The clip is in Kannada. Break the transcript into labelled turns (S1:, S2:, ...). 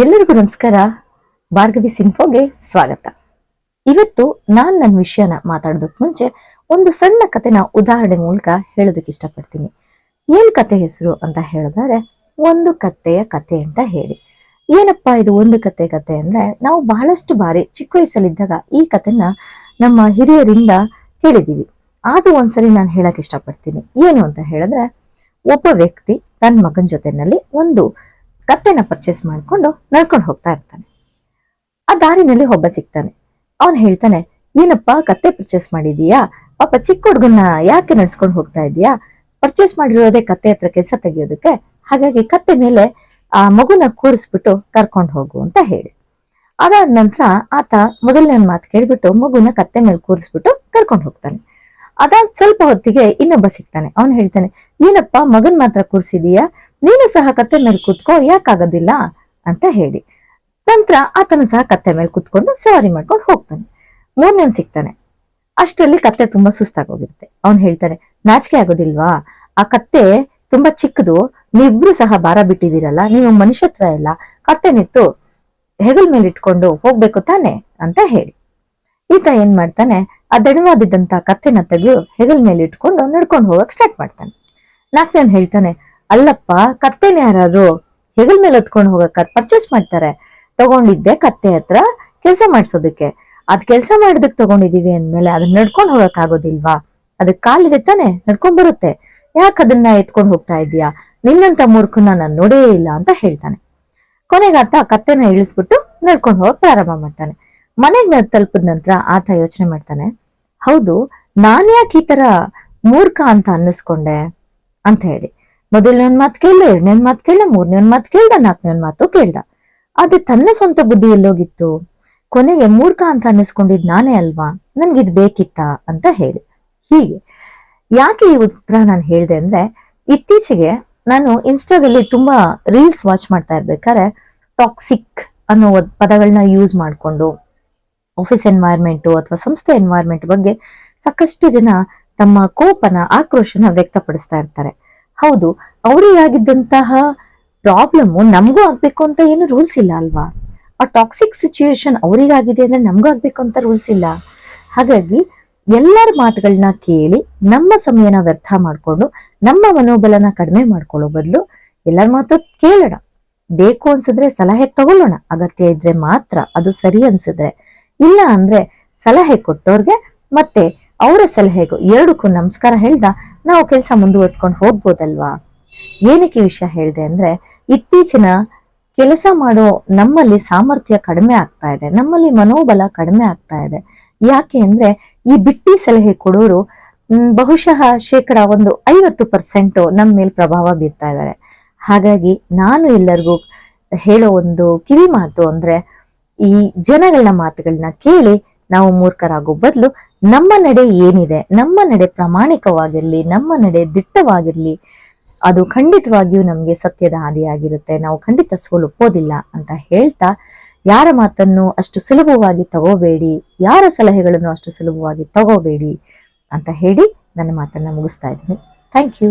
S1: ಎಲ್ಲರಿಗೂ ನಮಸ್ಕಾರ. ಭಾರ್ಗವಿ ಸಿನ್ಫೋಗೆ ಸ್ವಾಗತ. ಇವತ್ತು ನಾನ್ ನನ್ನ ವಿಷಯನ ಮಾತಾಡೋದಕ್ಕೆ ಮುಂಚೆ ಒಂದು ಸಣ್ಣ ಕಥೆನ ಉದಾಹರಣೆ ಮೂಲಕ ಹೇಳೋದಕ್ಕೆ ಇಷ್ಟಪಡ್ತೀನಿ. ಏನ್ ಕತೆ ಹೆಸರು ಅಂತ ಹೇಳಿದ್ರೆ ಒಂದು ಕತ್ತೆಯ ಕತೆ ಅಂತ ಹೇಳಿ. ಏನಪ್ಪಾ ಇದು ಒಂದು ಕತೆ ಕತೆ ಅಂದ್ರೆ ನಾವು ಬಹಳಷ್ಟು ಬಾರಿ ಚಿಕ್ಕ ವಯಸ್ಸಲ್ಲಿದ್ದಾಗ ಈ ಕಥೆನ ನಮ್ಮ ಹಿರಿಯರಿಂದ ಕೇಳಿದೀವಿ ಅದು ಒಂದ್ಸರಿ ನಾನು ಹೇಳಕ್ ಇಷ್ಟಪಡ್ತೀನಿ. ಏನು ಅಂತ ಹೇಳಿದ್ರೆ, ಒಬ್ಬ ವ್ಯಕ್ತಿ ತನ್ನ ಮಗನ ಜೊತೆನಲ್ಲಿ ಒಂದು ಕತ್ತೆನ ಪರ್ಚೇಸ್ ಮಾಡ್ಕೊಂಡು ನಡ್ಕೊಂಡು ಹೋಗ್ತಾ ಇರ್ತಾನೆ. ಆ ದಾರಿನಲ್ಲಿ ಒಬ್ಬ ಸಿಗ್ತಾನೆ. ಅವನು ಹೇಳ್ತಾನೆ, ಏನಪ್ಪ, ಕತ್ತೆ ಪರ್ಚೇಸ್ ಮಾಡಿದೀಯಾ? ಪಾಪ ಚಿಕ್ಕ ಹುಡುಗನ್ನ ಯಾಕೆ ನಡ್ಸ್ಕೊಂಡು ಹೋಗ್ತಾ ಇದೀಯಾ? ಪರ್ಚೇಸ್ ಮಾಡಿರೋದೇ ಕತ್ತೆ ಹತ್ರ ಕೆಲಸ ತೆಗಿಯೋದಕ್ಕೆ. ಹಾಗಾಗಿ ಕತ್ತೆ ಮೇಲೆ ಆ ಮಗುನ ಕೂರಿಸ್ಬಿಟ್ಟು ಕರ್ಕೊಂಡು ಹೋಗು ಅಂತ ಹೇಳಿ. ಅದಾದ ನಂತರ ಆತ ಮೊದಲನೇ ಮಾತು ಕೇಳ್ಬಿಟ್ಟು ಮಗುನ ಕತ್ತೆ ಮೇಲೆ ಕೂರಿಸ್ಬಿಟ್ಟು ಕರ್ಕೊಂಡು ಹೋಗ್ತಾನೆ. ಅದಾದ ಸ್ವಲ್ಪ ಹೊತ್ತಿಗೆ ಇನ್ನೊಬ್ಬ ಸಿಗ್ತಾನೆ. ಅವನು ಹೇಳ್ತಾನೆ, ಏನಪ್ಪ, ಮಗನ್ ಮಾತ್ರ ಕೂರ್ಸಿದೀಯಾ? ನೀನು ಸಹ ಕತ್ತೆ ಮೇಲೆ ಕೂತ್ಕೋ, ಯಾಕಾಗೋದಿಲ್ಲ ಅಂತ ಹೇಳಿ. ನಂತರ ಆತನು ಸಹ ಕತ್ತೆ ಮೇಲೆ ಕೂತ್ಕೊಂಡು ಸವಾರಿ ಮಾಡ್ಕೊಂಡು ಹೋಗ್ತಾನೆ. ಮೂರನೇ ಸಿಗ್ತಾನೆ. ಅಷ್ಟರಲ್ಲಿ ಕತ್ತೆ ತುಂಬಾ ಸುಸ್ತಾಗೋಗಿರುತ್ತೆ. ಅವನು ಹೇಳ್ತಾನೆ, ನಾಚಿಕೆ ಆಗೋದಿಲ್ವಾ? ಆ ಕತ್ತೆ ತುಂಬಾ ಚಿಕ್ಕದು, ನೀವಿಬ್ರು ಸಹ ಭಾರ ಬಿಟ್ಟಿದ್ದೀರಲ್ಲ, ನೀವು ಮನುಷ್ಯತ್ವ ಇಲ್ಲ, ಕತ್ತೆ ನಿತ್ತು ಹೆಗಲ್ ಮೇಲೆ ಇಟ್ಕೊಂಡು ಹೋಗ್ಬೇಕು ತಾನೆ ಅಂತ ಹೇಳಿ. ಈತ ಏನ್ ಮಾಡ್ತಾನೆ, ಆ ದಣವಾದಿದ್ದಂತ ಕತ್ತೆನ ತೆಗೆದು ಹೆಗಲ್ ಮೇಲೆ ಇಟ್ಕೊಂಡು ನಡ್ಕೊಂಡು ಹೋಗಕ್ ಸ್ಟಾರ್ಟ್ ಮಾಡ್ತಾನೆ. ನಾಲ್ಕನೇ ಹೇಳ್ತಾನೆ ಅಲ್ಲಪ್ಪ, ಕತ್ತೆನ ಯಾರಾದ್ರು ಹೆಗಲ್ ಮೇಲೆ ಹೊತ್ಕೊಂಡು ಹೋಗಕ್ ಪರ್ಚೇಸ್ ಮಾಡ್ತಾರೆ? ತಗೊಂಡಿದ್ದೆ ಕತ್ತೆ ಹತ್ರ ಕೆಲಸ ಮಾಡ್ಸೋದಕ್ಕೆ. ಅದ್ ಕೆಲಸ ಮಾಡೋದಕ್ಕೆ ತಗೊಂಡಿದೀವಿ ಅಂದ್ಮೇಲೆ ಅದನ್ನ ನಡ್ಕೊಂಡು ಹೋಗಕ್ ಆಗೋದಿಲ್ವಾ? ಅದಕ್ಕೆ ಕಾಲಿದೆ ತಾನೆ, ನಡ್ಕೊಂಡ್ ಬರುತ್ತೆ. ಯಾಕೆ ಅದನ್ನ ಎತ್ಕೊಂಡು ಹೋಗ್ತಾ ಇದೀಯಾ ನಿನ್ನಂತ ಮೂರ್ಖನ ನಾನು ನೋಡೇ ಇಲ್ಲ ಅಂತ ಹೇಳ್ತಾನೆ. ಕೊನೆಗೆ ಆತ ಕತ್ತೆನ ಇಳಿಸ್ಬಿಟ್ಟು ನಡ್ಕೊಂಡು ಹೋಗಕ್ ಪ್ರಾರಂಭ ಮಾಡ್ತಾನೆ. ಮನೆಗೆ ತಲುಪಿದ ನಂತರ ಆತ ಯೋಚನೆ ಮಾಡ್ತಾನೆ, ಹೌದು, ನಾನ್ ಯಾಕೆ ಈ ತರ ಮೂರ್ಖ ಅಂತ ಅನ್ನಿಸ್ಕೊಂಡೆ? ಅಂತ ಹೇಳಿ. ಮೊದಲನೇ ಮಾತು ಕೇಳ್ದ ಎರಡನೇ ಮಾತು ಕೇಳ್ದ ಮೂರನೇ ಮಾತು ಕೇಳ್ದ ನಾಲ್ಕನೇ ಮಾತು ಕೇಳ್ದ. ಆದ್ರೆ ತನ್ನ ಸ್ವಂತ ಬುದ್ಧಿ ಎಲ್ಲೋಗಿತ್ತು. ಕೊನೆಗೆ ಮೂರ್ಖ ಅಂತ ಅನ್ನಿಸ್ಕೊಂಡಿದ್ ನಾನೇ ಅಲ್ವಾ? ನನ್ಗಿದ್ ಬೇಕಿತ್ತ ಅಂತ ಹೇಳಿ. ಹೀಗೆ. ಯಾಕೆ ಈ ಉತ್ತರ ನಾನು ಹೇಳ್ದೆ ಅಂದ್ರೆ, ಇತ್ತೀಚೆಗೆ ನಾನು ಇನ್ಸ್ಟಾದಲ್ಲಿ ತುಂಬಾ ರೀಲ್ಸ್ ವಾಚ್ ಮಾಡ್ತಾ ಇರ್ಬೇಕಾದ್ರೆ ಟಾಕ್ಸಿಕ್ ಅನ್ನೋ ಪದಗಳನ್ನ ಯೂಸ್ ಮಾಡ್ಕೊಂಡು ಆಫೀಸ್ ಎನ್ವೈರ್ಮೆಂಟು ಅಥವಾ ಸಂಸ್ಥೆ ಎನ್ವೈರ್ಮೆಂಟ್ ಬಗ್ಗೆ ಸಾಕಷ್ಟು ಜನ ತಮ್ಮ ಕೋಪನ, ಆಕ್ರೋಶನ ವ್ಯಕ್ತಪಡಿಸ್ತಾ ಇರ್ತಾರೆ. ಹೌದು ಅವರಿಗಾಗಿದ್ದಂತಹ ಪ್ರಾಬ್ಲಮ್ ನಮಗೂ ಆಗ್ಬೇಕು ಅಂತ ಏನು ರೂಲ್ಸ್ ಇಲ್ಲ ಅಲ್ವಾ? ಆ ಟಾಕ್ಸಿಕ್ ಸಿಚುಯೇಷನ್ ಅವರಿಗಾಗಿದೆ ಅಂದ್ರೆ ನಮಗೂ ಆಗ್ಬೇಕು ಅಂತ ರೂಲ್ಸ್ ಇಲ್ಲ. ಹಾಗಾಗಿ ಎಲ್ಲರ ಮಾತುಗಳನ್ನ ಕೇಳಿ ನಮ್ಮ ಸಮಯನ ವ್ಯರ್ಥ ಮಾಡ್ಕೊಂಡು ನಮ್ಮ ಮನೋಬಲನ ಕಡಿಮೆ ಮಾಡ್ಕೊಳ್ಳೋ ಬದಲು ಎಲ್ಲರ ಮಾತು ಕೇಳೋಣ. ಬೇಕು ಅನ್ಸಿದ್ರೆ ಸಲಹೆ ತಗೊಳ್ಳೋಣ. ಅಗತ್ಯ ಇದ್ರೆ ಮಾತ್ರ ಅದು ಸರಿ ಅನ್ಸಿದ್ರೆ. ಇಲ್ಲ ಅಂದ್ರೆ ಸಲಹೆ ಕೊಟ್ಟೋರ್ಗೆ ಮತ್ತೆ ಅವರ ಸಲಹೆಗೂ ಎರಡಕ್ಕೂ ನಮಸ್ಕಾರ ಹೇಳ್ದ ನಾವು ಕೆಲಸ ಮುಂದುವರ್ಸ್ಕೊಂಡು ಹೋಗ್ಬೋದಲ್ವಾ? ಏನಕ್ಕೆ ವಿಷಯ ಹೇಳಿದೆ ಅಂದ್ರೆ, ಇತ್ತೀಚಿನ ಕೆಲಸ ಮಾಡೋ ನಮ್ಮಲ್ಲಿ ಸಾಮರ್ಥ್ಯ ಕಡಿಮೆ ಆಗ್ತಾ ಇದೆ, ನಮ್ಮಲ್ಲಿ ಮನೋಬಲ ಕಡಿಮೆ ಆಗ್ತಾ ಇದೆ. ಯಾಕೆ ಅಂದ್ರೆ, ಈ ಬಿಟ್ಟಿ ಸಲಹೆ ಕೊಡೋರು ಬಹುಶಃ ಶೇಕಡ ಒಂದು ಐವತ್ತು ಪರ್ಸೆಂಟ್ ನಮ್ಮ ಮೇಲೆ ಪ್ರಭಾವ ಬೀರ್ತಾ ಇದ್ದಾರೆ ಹಾಗಾಗಿ ನಾನು ಎಲ್ಲರಿಗೂ ಹೇಳೋ ಒಂದು ಕಿವಿ ಮಾತು ಅಂದ್ರೆ, ಈ ಜನಗಳ ಮಾತುಗಳನ್ನ ಕೇಳಿ ನಾವು ಮೂರ್ಖರಾಗೋ ಬದಲು ನಮ್ಮ ನಡೆ ಏನಿದೆ, ನಮ್ಮ ನಡೆ ಪ್ರಾಮಾಣಿಕವಾಗಿರ್ಲಿ, ನಮ್ಮ ನಡೆ ದಿಟ್ಟವಾಗಿರ್ಲಿ, ಅದು ಖಂಡಿತವಾಗಿಯೂ ನಮಗೆ ಸತ್ಯದ ಹಾದಿಯಾಗಿರುತ್ತೆ. ನಾವು ಖಂಡಿತ ಸೋಲುಪ್ಪೋದಿಲ್ಲ ಅಂತ ಹೇಳ್ತಾ, ಯಾರ ಮಾತನ್ನು ಅಷ್ಟು ಸುಲಭವಾಗಿ ತಗೋಬೇಡಿ, ಯಾರ ಸಲಹೆಗಳನ್ನು ಅಷ್ಟು ಸುಲಭವಾಗಿ ತಗೋಬೇಡಿ ಅಂತ ಹೇಳಿ ನನ್ನ ಮಾತನ್ನ ಮುಗಿಸ್ತಾ ಇದ್ದೀನಿ. Thank you